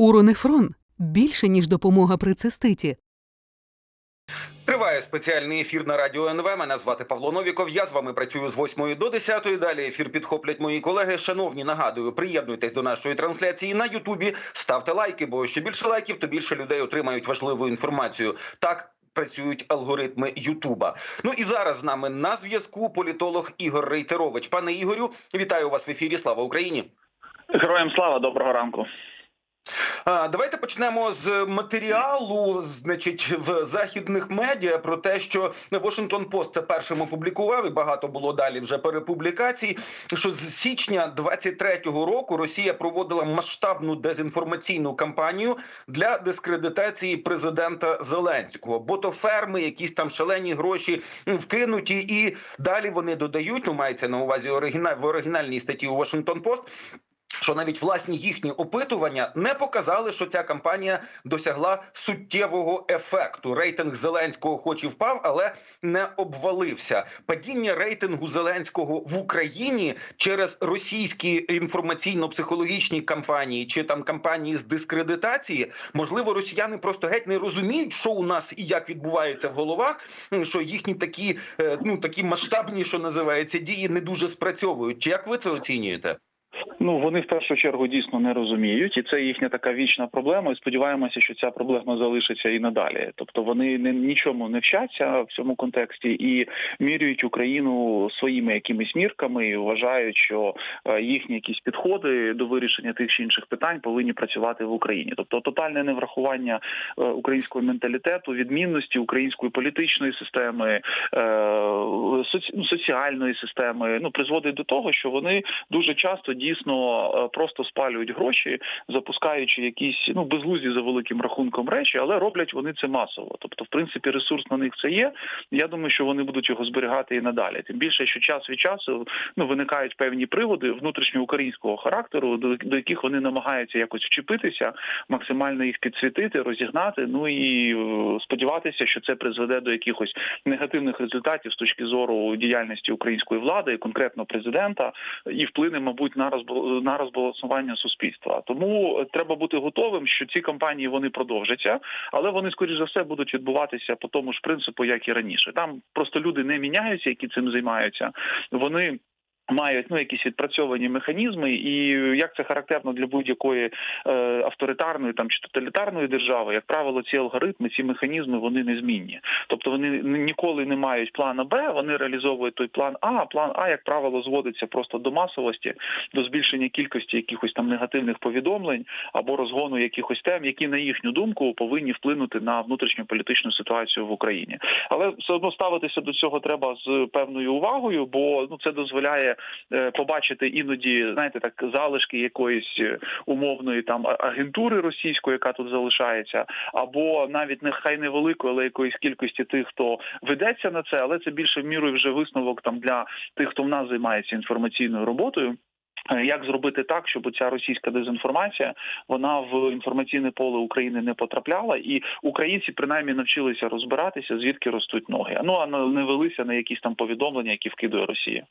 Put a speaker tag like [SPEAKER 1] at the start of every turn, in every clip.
[SPEAKER 1] Уронефрон більше, ніж допомога при циститі.
[SPEAKER 2] Триває спеціальний ефір на радіо НВ. Мене звати Павло Новіков. Я з вами працюю з 8 до 10. Далі ефір підхоплять мої колеги. Шановні, нагадую, приєднуйтесь до нашої трансляції на Ютубі. Ставте лайки, бо що більше лайків, то більше людей отримають важливу інформацію. Так. Працюють алгоритми Ютуба. Ну і зараз з нами на зв'язку політолог Ігор Рейтерович. Пане Ігорю, вітаю вас в ефірі. Слава Україні!
[SPEAKER 3] Героям слава, доброго ранку.
[SPEAKER 2] Давайте почнемо з матеріалу, значить, в західних медіа про те, що Washington Post це першим опублікував, і багато було далі вже перепублікацій. Що з січня 23-го року Росія проводила масштабну дезінформаційну кампанію для дискредитації президента Зеленського. Бо то ферми, якісь там шалені гроші вкинуті, і далі вони додають. Ну мається на увазі оригіналь в оригінальній статті у Washington Post, що навіть власні їхні опитування не показали, що ця кампанія досягла суттєвого ефекту. Рейтинг Зеленського, хоч і впав, але не обвалився. Падіння рейтингу Зеленського в Україні через російські інформаційно-психологічні кампанії чи там кампанії з дискредитації. Можливо, росіяни просто геть не розуміють, що у нас і як відбувається в головах. Що їхні такі е, ну такі масштабні, що називається, дії не дуже спрацьовують. Чи як ви це оцінюєте?
[SPEAKER 3] Ну вони в першу чергу дійсно не розуміють, і це їхня така вічна проблема. І сподіваємося, що ця проблема залишиться і надалі. Тобто вони не нічому не вчаться в цьому контексті і міряють Україну своїми якимись мірками, і вважають, що е, їхні якісь підходи до вирішення тих чи інших питань повинні працювати в Україні. Тобто тотальне неврахування е, українського менталітету, відмінності української політичної системи, е, соціальної системи, ну призводить до того, що вони дуже часто дійсно е, просто спалюють гроші, запускаючи якісь ну безглузді за великим рахунком речі, але роблять вони це масово. Тобто, в принципі, ресурс на них це є. Я думаю, що вони будуть його зберігати і надалі. Тим більше, що час від часу ну виникають певні приводи внутрішньоукраїнського характеру, до, до яких вони намагаються якось вчепитися, максимально їх підсвітити, розігнати. Ну і е, сподіватися, що це призведе до якихось негативних результатів з точки зору діяльності української влади, конкретно президента, і вплине, мабуть, на розбал- на розбалансування суспільства. Тому треба бути готовим, що ці кампанії вони продовжаться, але вони скоріш за все будуть відбуватися по тому ж принципу, як і раніше. Там просто люди не міняються, які цим займаються. Вони Мають ну якісь відпрацьовані механізми, і як це характерно для будь-якої е, авторитарної там чи тоталітарної держави, як правило, ці алгоритми, ці механізми вони незмінні. Тобто вони ніколи не мають плана Б, вони реалізовують той план А. а План А, як правило, зводиться просто до масовості, до збільшення кількості якихось там негативних повідомлень або розгону якихось тем, які на їхню думку повинні вплинути на внутрішньополітичну ситуацію в Україні. Але все одно ставитися до цього треба з певною увагою, бо ну це дозволяє побачити іноді, знаєте, так залишки якоїсь е, умовної там агентури російської, яка тут залишається, або навіть нехай невеликої, але якоїсь кількості тих, хто ведеться на це, але це більше в міру вже висновок там для тих, хто в нас займається інформаційною роботою. Е, Як зробити так, щоб ця російська дезінформація вона в інформаційне поле України не потрапляла, і українці принаймні навчилися розбиратися, звідки ростуть ноги. Ну а не велися на якісь там повідомлення, які вкидує Росія.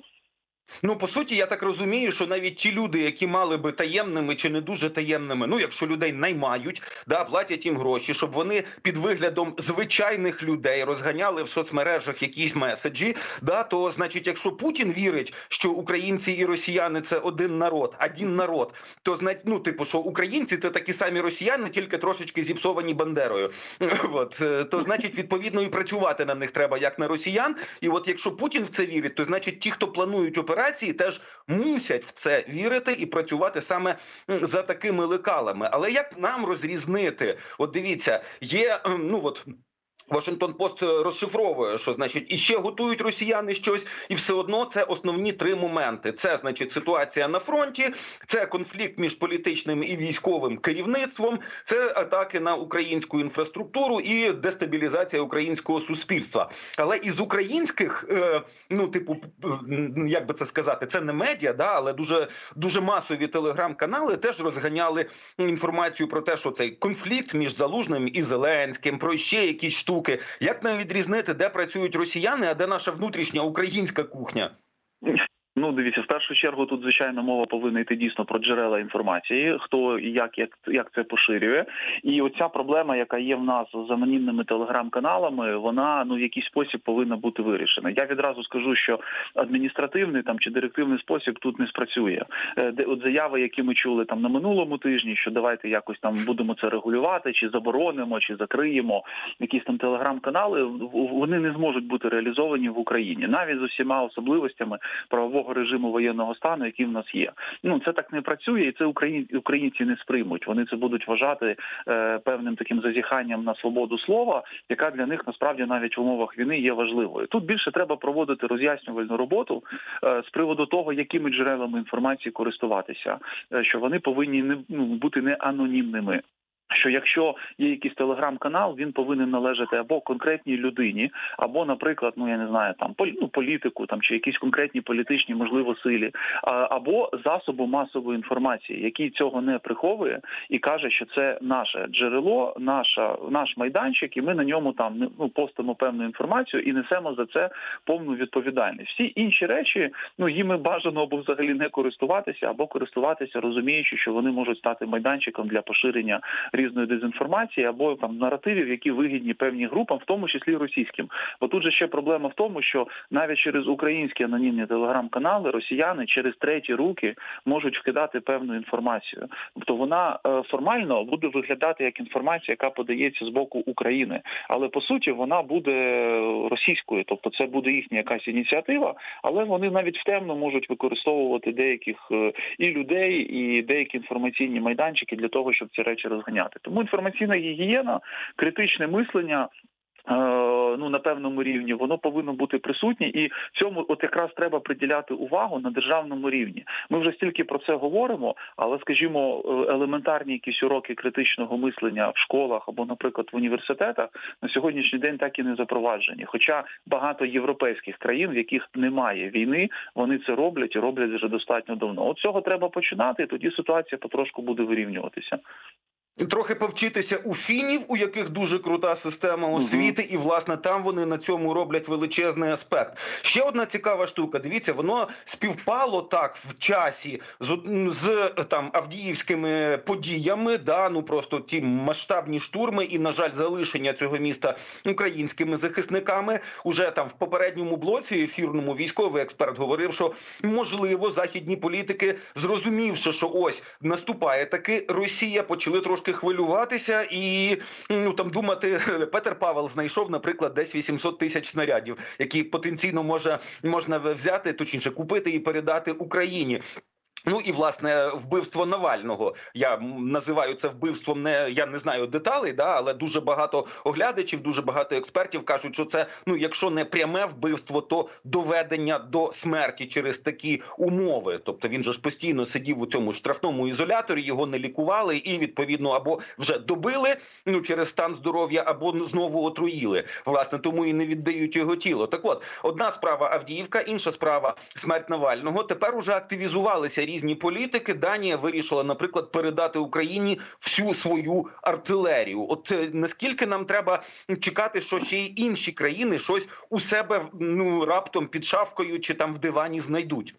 [SPEAKER 2] Ну по суті, я так розумію, що навіть ті люди, які мали би таємними чи не дуже таємними, ну якщо людей наймають, да платять їм гроші, щоб вони під виглядом звичайних людей розганяли в соцмережах якісь меседжі. Да, то значить, якщо Путін вірить, що українці і росіяни це один народ, один народ, то знать, ну типу, що українці це такі самі росіяни, тільки трошечки зіпсовані бандерою. От е, то значить, відповідно, і працювати на них треба як на росіян. І от якщо Путін в це вірить, то значить ті, хто планують операції, теж мусять в це вірити і працювати саме за такими лекалами. Але як нам розрізнити? От дивіться, є ем, ну от. Вашингтон Пост розшифровує, що значить і ще готують росіяни щось, і все одно це основні три моменти: це значить ситуація на фронті, це конфлікт між політичним і військовим керівництвом, це атаки на українську інфраструктуру і дестабілізація українського суспільства. Але із українських, е, ну типу, як би це сказати, це не медіа, да, але дуже дуже масові телеграм-канали теж розганяли інформацію про те, що цей конфлікт між залужним і Зеленським, про ще якісь штуки. Як нам відрізнити, де працюють росіяни, а де наша внутрішня українська кухня?
[SPEAKER 3] Ну, дивіться, в першу чергу тут звичайно мова повинна йти дійсно про джерела інформації, хто і як, як, як це поширює. І оця проблема, яка є в нас з анонімними телеграм-каналами, вона ну в якийсь спосіб повинна бути вирішена. Я відразу скажу, що адміністративний там чи директивний спосіб тут не спрацює. Е, Де от заяви, які ми чули там на минулому тижні, що давайте якось там будемо це регулювати, чи заборонимо, чи закриємо якісь там телеграм-канали, вони не зможуть бути реалізовані в Україні, навіть з усіма особливостями правового режиму воєнного стану, який в нас є. Ну це так не працює, і це українці не сприймуть. Вони це будуть вважати е, певним таким зазіханням на свободу слова, яка для них насправді навіть в умовах війни є важливою. Тут більше треба проводити роз'яснювальну роботу е, з приводу того, якими джерелами інформації користуватися, е, що вони повинні не ну, бути не анонімними. Що якщо є якийсь телеграм-канал, він повинен належати або конкретній людині, або, наприклад, ну я не знаю, там ну, політику, там чи якісь конкретні політичні, можливо, силі, або засобу масової інформації, який цього не приховує і каже, що це наше джерело, наша наш майданчик, і ми на ньому там ну постимо певну інформацію і несемо за це повну відповідальність. Всі інші речі, ну їми бажано або взагалі не користуватися, або користуватися, розуміючи, що вони можуть стати майданчиком для поширення різної дезінформації або там наративів, які вигідні певним групам, в тому числі російським. Бо тут же ще проблема в тому, що навіть через українські анонімні телеграм-канали росіяни через треті руки можуть вкидати певну інформацію. Тобто вона е, формально буде виглядати як інформація, яка подається з боку України, але по суті вона буде російською, тобто це буде їхня якась ініціатива, але вони навіть в темно можуть використовувати деяких е, і людей, і деякі інформаційні майданчики для того, щоб ці речі розганяти. Тому інформаційна гігієна, критичне мислення. е, Ну, на певному рівні воно повинно бути присутнє, і цьому от якраз треба приділяти увагу на державному рівні. Ми вже стільки про це говоримо, але скажімо, е, елементарні якісь уроки критичного мислення в школах або, наприклад, в університетах на сьогоднішній день так і не запроваджені. Хоча багато європейських країн, в яких немає війни, вони це роблять і роблять вже достатньо давно. От цього треба починати, і тоді ситуація потрошку буде вирівнюватися.
[SPEAKER 2] Трохи повчитися у фінів, у яких дуже крута система освіти, і власне там вони на цьому роблять величезний аспект. Ще одна цікава штука. Дивіться, воно співпало так в часі з, з там авдіївськими подіями. Да, ну просто ті масштабні штурми, і на жаль, залишення цього міста українськими захисниками. Уже там в попередньому блоці ефірному військовий експерт говорив, що можливо західні політики, зрозумівши, що ось наступає таки Росія, почали трошки хвилюватися і ну там думати, Петер Павел знайшов, наприклад, десь 800 тисяч снарядів, які потенційно може можна взяти, точніше купити і передати Україні. Ну і власне вбивство Навального. Я називаю це вбивством. Не я не знаю деталей, да, але дуже багато оглядачів, дуже багато експертів кажуть, що це ну, якщо не пряме вбивство, то доведення до смерті через такі умови. Тобто він же ж постійно сидів у цьому штрафному ізоляторі, його не лікували, і відповідно або вже добили ну через стан здоров'я, або знову отруїли. Власне, тому і не віддають його тіло. Так от одна справа Авдіївка, інша справа смерть Навального. Тепер уже активізувалися різні політики. Данія вирішила, наприклад, передати Україні всю свою артилерію. От е, наскільки нам треба чекати, що ще й інші країни щось у себе ну раптом під шафкою чи там в дивані знайдуть.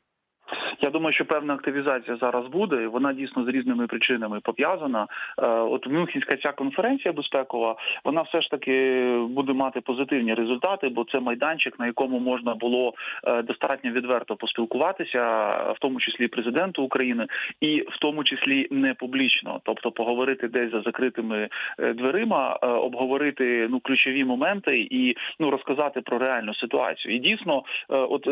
[SPEAKER 3] Я думаю, що певна активізація зараз буде. Вона дійсно з різними причинами пов'язана. Е, От Мюнхенська ця конференція безпекова, вона все ж таки буде мати позитивні результати, бо це майданчик, на якому можна було е, достатньо відверто поспілкуватися, в тому числі президенту України, і в тому числі не публічно, тобто поговорити десь за закритими е, дверима, обговорити ну ключові моменти і ну розказати про реальну ситуацію. І дійсно, от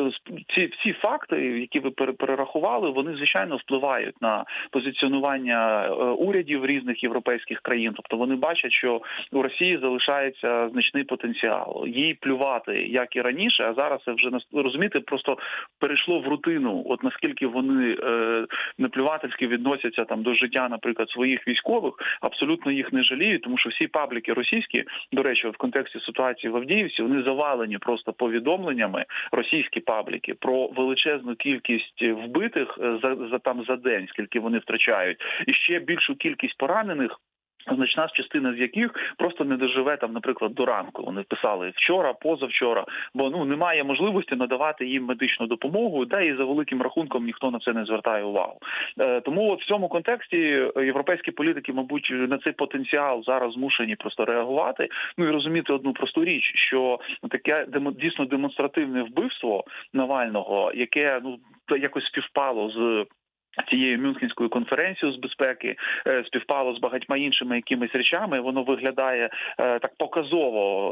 [SPEAKER 3] ці всі факти, які ви пере- перерахували, вони звичайно впливають на позиціонування е, урядів різних європейських країн. Тобто вони бачать, що у Росії залишається значний потенціал. Їй плювати як і раніше, а зараз це вже розумієте, просто перейшло в рутину. От наскільки вони е, неплювательськи відносяться там до життя, наприклад, своїх військових, абсолютно їх не жаліють, тому що всі пабліки російські, до речі, в контексті ситуації в Авдіївці, вони завалені просто повідомленнями російські пабліки про величезну кількість вбитих е, за, за там за день, скільки вони втрачають, і ще більшу кількість поранених. Значна частина з яких просто не доживе там, наприклад, до ранку. Вони писали вчора, позавчора, бо ну немає можливості надавати їм медичну допомогу, де і за великим рахунком ніхто на це не звертає увагу. Е, тому от в цьому контексті європейські політики, мабуть, на цей потенціал зараз змушені просто реагувати. Ну і розуміти одну просту річ, що таке дійсно демонстративне вбивство Навального, яке ну якось співпало з. Цією Мюнхенською конференцією з безпеки е, співпало з багатьма іншими якимись речами. Воно виглядає е, так показово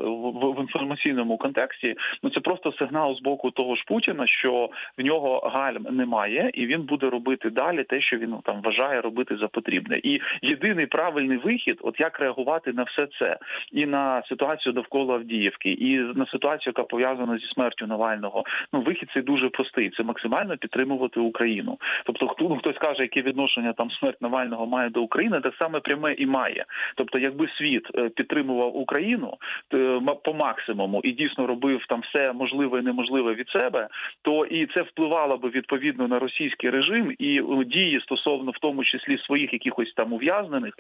[SPEAKER 3] в, інформаційному контексті. Ну це просто сигнал з боку того ж Путіна, що в нього гальм немає, і він буде робити далі те, що він ну, там вважає робити за потрібне. І єдиний правильний вихід, от як реагувати на все це, і на ситуацію довкола Авдіївки, і на ситуацію, яка пов'язана зі смертю Навального. Ну вихід цей дуже простий. Це максимально підтримувати Україну. Тобто, хто хтось каже, яке відношення там смерть Навального має до України, так саме пряме і має. Тобто, якби світ е, підтримував Україну е, по максимуму і дійсно робив там все можливе і неможливе від себе, то і це впливало би відповідно на російський режим і е, дії стосовно в тому числі своїх якихось там ув'язнених.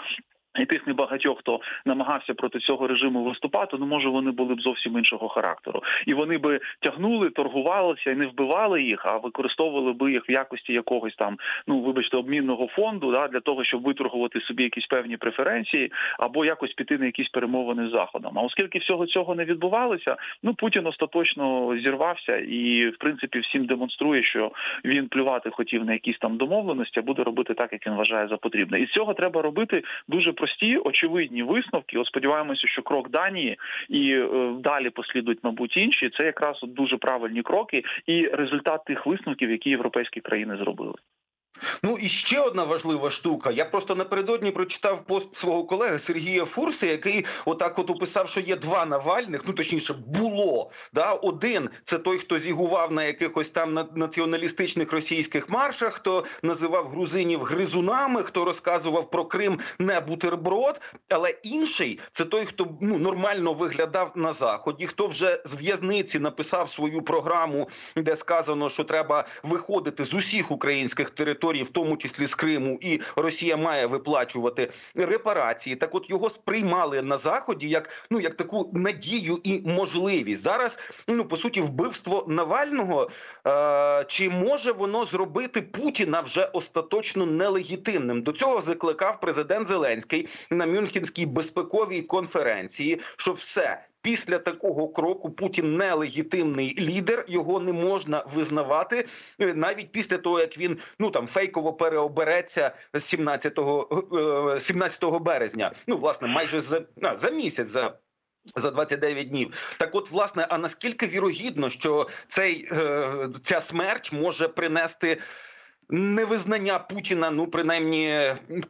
[SPEAKER 3] І тих небагатьох, хто намагався проти цього режиму виступати, ну може вони були б зовсім іншого характеру, і вони би тягнули, торгувалися і не вбивали їх, а використовували би їх в якості якогось там, ну вибачте, обмінного фонду, да для того, щоб виторгувати собі якісь певні преференції, або якось піти на якісь перемовини з заходом. А оскільки всього цього не відбувалося, ну Путін остаточно зірвався і, в принципі, всім демонструє, що він плювати хотів на якісь там домовленості, а буде робити так, як він вважає за потрібне. І з цього треба робити дуже прості, очевидні висновки. От сподіваємося, що крок Данії і е, далі послідують, мабуть, інші. Це якраз дуже правильні кроки і результат тих висновків, які європейські країни зробили.
[SPEAKER 2] Ну і ще одна важлива штука. Я просто напередодні прочитав пост свого колеги Сергія Фурси, який отак от описав, що є два Навальних. Ну точніше, було да один це той, хто зігував на якихось там на- націоналістичних російських маршах, хто називав грузинів гризунами, хто розказував про Крим не бутерброд. Але інший це той, хто ну нормально виглядав на заході, хто вже з в'язниці написав свою програму, де сказано, що треба виходити з усіх українських територій, в тому числі з Криму, і Росія має виплачувати репарації. Так, от його сприймали на заході як ну як таку надію і можливість. Зараз ну по суті вбивство Навального. Е, чи може воно зробити Путіна вже остаточно нелегітимним? До цього закликав президент Зеленський на Мюнхенській безпековій конференції, що все. Після такого кроку Путін нелегітимний лідер, його не можна визнавати е, навіть після того, як він ну там фейково переобереться з 17, е, 17 березня. Ну власне, майже за, за місяць за. За 29 днів, так от власне, а наскільки вірогідно, що цей е, ця смерть може принести невизнання Путіна, ну принаймні,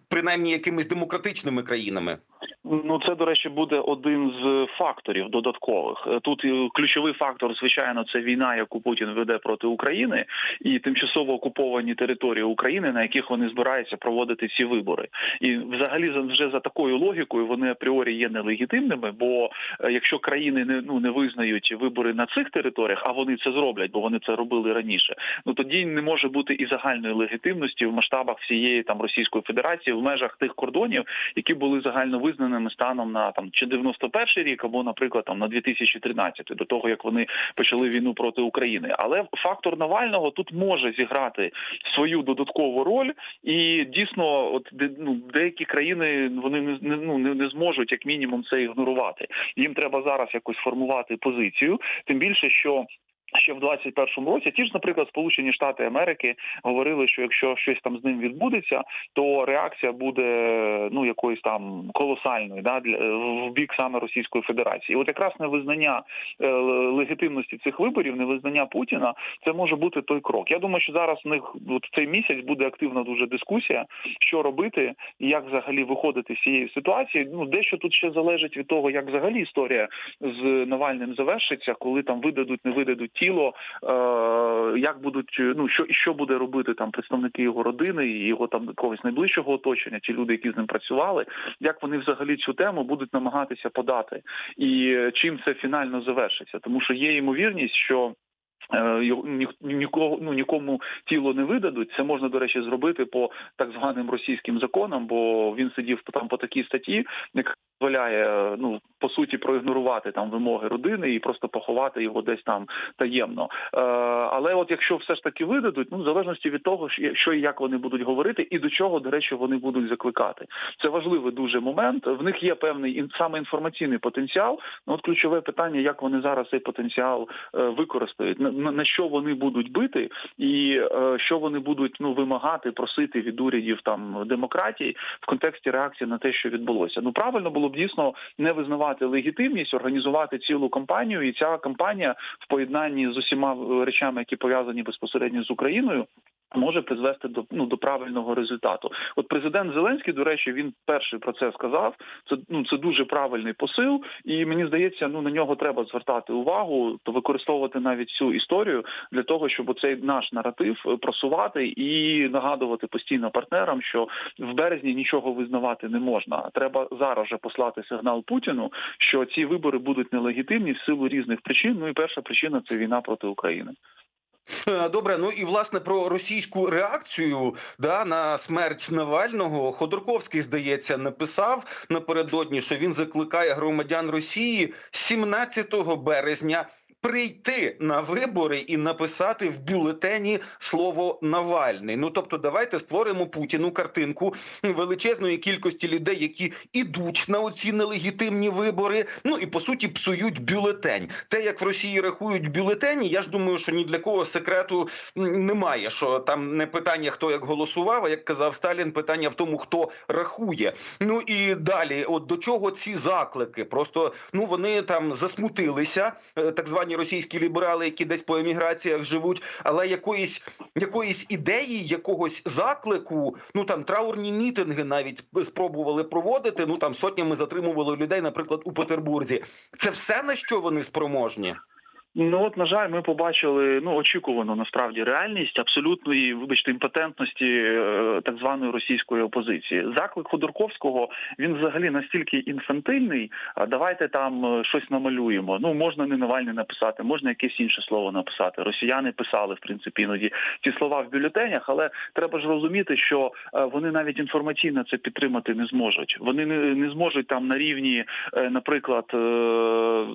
[SPEAKER 2] принаймні якимись демократичними країнами?
[SPEAKER 3] Ну, це, до речі, буде один з факторів додаткових. Е, Тут ключовий фактор, звичайно, це війна, яку Путін веде проти України, і тимчасово окуповані території України, на яких вони збираються проводити ці вибори. І взагалі за- вже за такою логікою вони апріорі є нелегітимними. Бо е, якщо країни не ну не визнають вибори на цих територіях, а вони це зроблять, бо вони це робили раніше. Ну тоді не може бути і загальної легітимності в масштабах всієї там Російської Федерації в межах тих кордонів, які були загально визнаними станом на там чи 91 рік, або, наприклад, там на 2013, до того як вони почали війну проти України. Але фактор Навального тут може зіграти свою додаткову роль, і дійсно, от ну, деякі країни вони не ну не, не зможуть як мінімум це ігнорувати. Їм треба зараз якось формувати позицію, тим більше, що. Ще в 21-му році ті ж, наприклад, Сполучені Штати Америки говорили, що якщо щось там з ним відбудеться, то реакція буде ну якоюсь там колосальною, да для в бік саме Російської Федерації. І от якраз невизнання е, легітимності цих виборів, невизнання Путіна, це може бути той крок. Я думаю, що зараз у них от цей місяць буде активна дуже дискусія, що робити і як взагалі виходити з цієї ситуації. Ну дещо тут ще залежить від того, як взагалі історія з Навальним завершиться, коли там видадуть, не видадуть тіло, е, як будуть ну що що буде робити там представники його родини і його там якогось найближчого оточення, ті люди, які з ним працювали, як вони взагалі цю тему будуть намагатися подати, і чим це фінально завершиться, тому що є ймовірність, що е, нікого ну нікому тіло не видадуть. Це можна до речі зробити по так званим російським законам, бо він сидів там по такій статті, яка дозволяє е, ну по суті проігнорувати там вимоги родини і просто поховати його десь там таємно. Е, але от якщо все ж таки видадуть, ну в залежності від того, що- і як вони будуть говорити, і до чого, до речі, вони будуть закликати. Це важливий дуже момент. В них є певний саме інформаційний потенціал. Ну от ключове питання, як вони зараз цей потенціал е, використають, на, на що вони будуть бити, і е, що вони будуть ну вимагати, просити від урядів там демократії в контексті реакції на те, що відбулося. Ну правильно було б дійсно не визнавати легітимність, організувати цілу кампанію, і ця кампанія в поєднанні з усіма речами, які пов'язані безпосередньо з Україною. Може призвести до ну до правильного результату. От президент Зеленський, до речі, він перший про це сказав. Це ну це дуже правильний посил, і мені здається, ну на нього треба звертати увагу, то використовувати навіть цю історію для того, щоб цей наш наратив е, просувати і нагадувати постійно партнерам, що в березні нічого визнавати не можна. Треба зараз же послати сигнал Путіну, що ці вибори будуть нелегітимні в силу різних причин. Ну і перша причина це війна проти України.
[SPEAKER 2] Е, Добре, ну і власне про російську реакцію да на смерть Навального Ходорковський, здається, написав напередодні, що він закликає громадян Росії 17 березня. Прийти на вибори і написати в бюлетені слово Навальний. Ну тобто, давайте створимо Путіну картинку величезної кількості людей, які ідуть на оці нелегітимні вибори. Ну і по суті псують бюлетень. Те, як в Росії рахують бюлетені, я ж думаю, що ні для кого секрету немає. Що там не питання, хто як голосував, а як казав Сталін, питання в тому, хто рахує. Ну і далі, от до чого ці заклики? Просто ну вони там засмутилися, е, так звані російські ліберали, які десь по еміграціях живуть, але якоїсь якоїсь ідеї, якогось заклику, ну там траурні мітинги навіть спробували проводити. Ну там сотнями затримували людей, наприклад, у Петербурзі. Це все на що вони спроможні?
[SPEAKER 3] Ну от на жаль, ми побачили ну очікувану насправді реальність абсолютної, вибачте, імпотентності е, так званої російської опозиції. Заклик Ходорковського він взагалі настільки інфантильний. А давайте там е, щось намалюємо. Ну можна не Навальний написати, можна якесь інше слово написати. Росіяни писали в принципі іноді ці слова в бюлетенях, але треба ж розуміти, що е, вони навіть інформаційно це підтримати не зможуть. Вони не, не зможуть там на рівні, наприклад,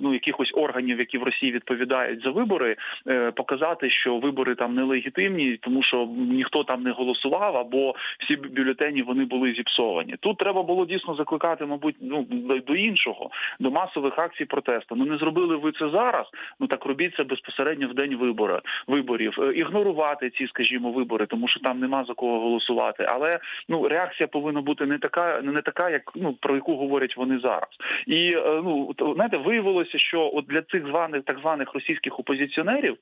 [SPEAKER 3] ну якихось органів, які в Росії відповідають за вибори, е, показати, що вибори там нелегітимні, тому що ніхто там не голосував, або всі бюлетені вони були зіпсовані. Тут треба було дійсно закликати, мабуть, ну до- іншого, до масових акцій протесту. Ну не зробили ви це зараз. Ну так робіть це безпосередньо в день вибору виборів, Е, ігнорувати ці, скажімо, вибори, тому що там нема за кого голосувати. Але ну реакція повинна бути не така, не така, як ну про яку говорять вони зараз. І е, ну знаєте, виявилося, що от для цих званих так званих російських опозиціонерів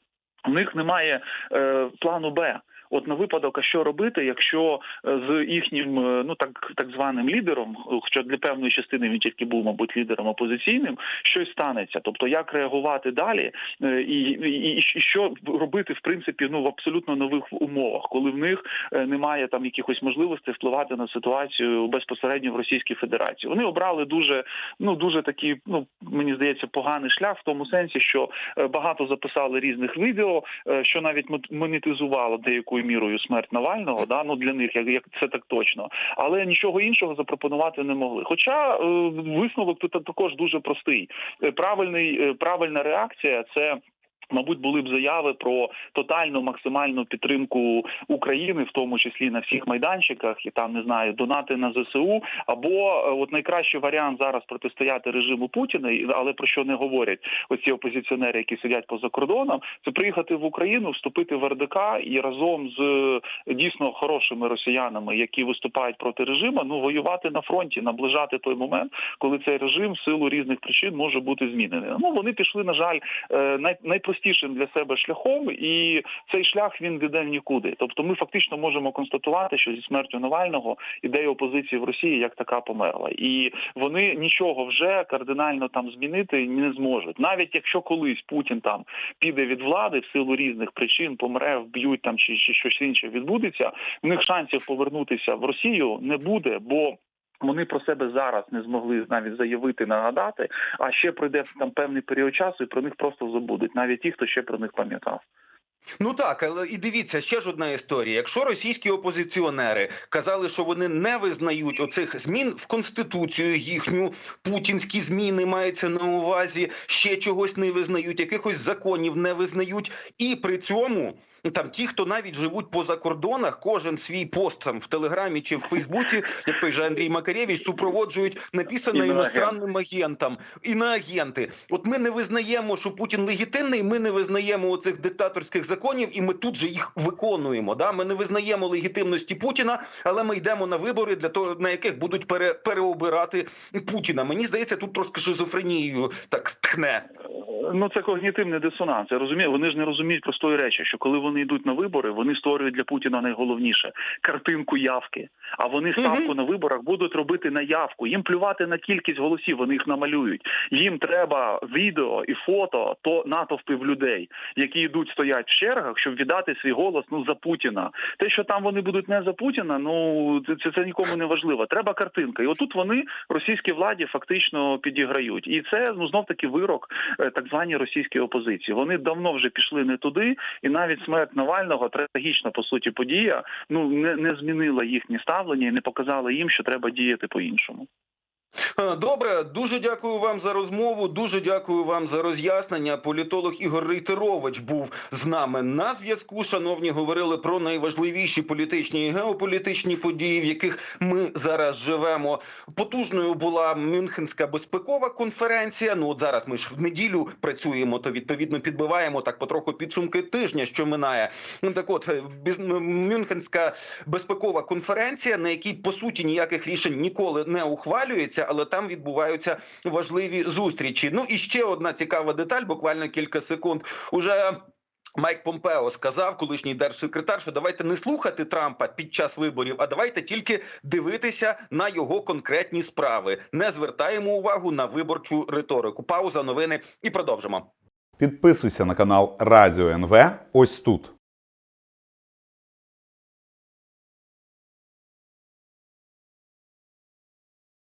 [SPEAKER 3] у них немає е, плану Б. От на випадок, а що робити, якщо е, з їхнім е, ну так так званим лідером, хоча для певної частини він тільки був, мабуть, лідером опозиційним, щось станеться. Тобто, як реагувати далі, е, і, і, і що робити в принципі ну в абсолютно нових умовах, коли в них е, немає там якихось можливостей впливати на ситуацію безпосередньо в Російській Федерації. Вони обрали дуже ну дуже такий, ну мені здається, поганий шлях в тому сенсі, що е, багато записали різних відео, е, що навіть монетизувало деякою мірою смерть Навального. Да, ну для них як, як це так точно, але нічого іншого запропонувати не могли. Хоча е, висновок тут також дуже простий. Е, Правильний е, правильна реакція це. Мабуть, були б заяви про тотальну максимальну підтримку України, в тому числі на всіх майданчиках, і там не знаю, донати на ЗСУ. Або е, от найкращий варіант зараз протистояти режиму Путіна, але про що не говорять оці опозиціонери, які сидять поза кордоном, це приїхати в Україну, вступити в РДК і разом з е, дійсно хорошими росіянами, які виступають проти режиму, ну воювати на фронті, наближати той момент, коли цей режим в силу різних причин може бути змінений. Ну вони пішли, на жаль, е, най, найпростішим для себе шляхом, і цей шлях він веде в нікуди. Тобто, ми фактично можемо констатувати, що зі смертю Навального ідея опозиції в Росії як така померла, і вони нічого вже кардинально там змінити не зможуть. Навіть якщо колись Путін там піде від влади в силу різних причин, помре, вб'ють там чи, чи щось інше відбудеться, в них шансів повернутися в Росію не буде, бо Вони про себе зараз не змогли навіть заявити, нагадати. А ще пройде там певний період часу, і про них просто забудуть, навіть ті, хто ще про них пам'ятав.
[SPEAKER 2] Ну так, але і дивіться, ще ж одна історія. Якщо російські опозиціонери казали, що вони не визнають оцих змін в конституцію їхню, путінські зміни мається на увазі, ще чогось не визнають, якихось законів не визнають, і при цьому. Ну, Там ті, хто навіть живуть поза кордонах, кожен свій пост там в Телеграмі чи в Фейсбуці, як той же Андрій Макарєвич, супроводжують написано іностранним агентам, іноагенти. От ми не визнаємо, що Путін легітимний. Ми не визнаємо оцих диктаторських законів, і ми тут же їх виконуємо. Да, ми не визнаємо легітимності Путіна, але ми йдемо на вибори для того, на яких будуть пере, переобирати Путіна. Мені здається, тут трошки шизофренією так тхне.
[SPEAKER 3] Ну це когнітивний дисонанс. Я розумію. Вони ж не розуміють простої речі, що коли вони йдуть на вибори, вони створюють для Путіна найголовніше картинку явки. А вони ставку на виборах будуть робити на явку. Їм плювати на кількість голосів, вони їх намалюють. Їм треба відео і фото то натовпів людей, які йдуть стоять в чергах, щоб віддати свій голос ну за Путіна. Те, що там вони будуть не за Путіна, ну це, це, це нікому не важливо. Треба картинка. І отут вони російській владі фактично підіграють. І це ну знов таки вирок е, так званій російській опозиції. Вони давно вже пішли не туди, і навіть смерть Навального трагічна по суті подія. Ну не, не змінила їхнє ставлення і не показала їм, що треба діяти по-іншому.
[SPEAKER 2] Е, Добре, дуже дякую вам за розмову. Дуже дякую вам за роз'яснення. Політолог Ігор Рейтерович був з нами на зв'язку. Шановні, говорили про найважливіші політичні і геополітичні події, в яких ми зараз живемо. Потужною була Мюнхенська безпекова конференція. Ну от зараз ми ж в неділю працюємо, то відповідно підбиваємо так потроху підсумки тижня, що минає. Ну так, от Мюнхенська безпекова конференція, на якій по суті ніяких рішень ніколи не ухвалюється, але там відбуваються важливі зустрічі. Ну і ще одна цікава деталь, буквально кілька секунд. Уже Майк Помпео сказав, колишній держсекретар, що давайте не слухати Трампа під час виборів, а давайте тільки дивитися на його конкретні справи. Не звертаємо увагу на виборчу риторику. Пауза, новини і продовжимо.
[SPEAKER 4] Підписуйся на канал Радіо НВ ось тут.